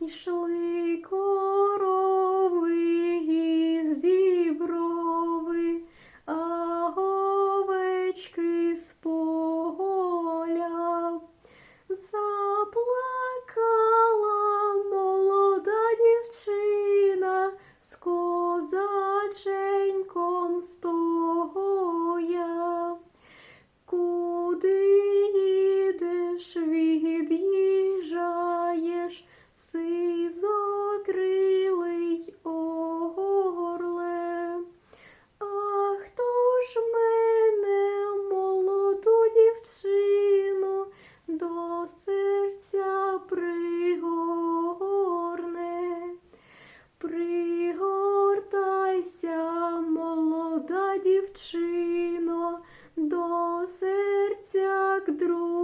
йшли корови із діброви, а овечки з поля. Заплакала молода дівчина з козаченьком стоя. серця пригорне, пригортайся, молода дівчино, до серця к другу.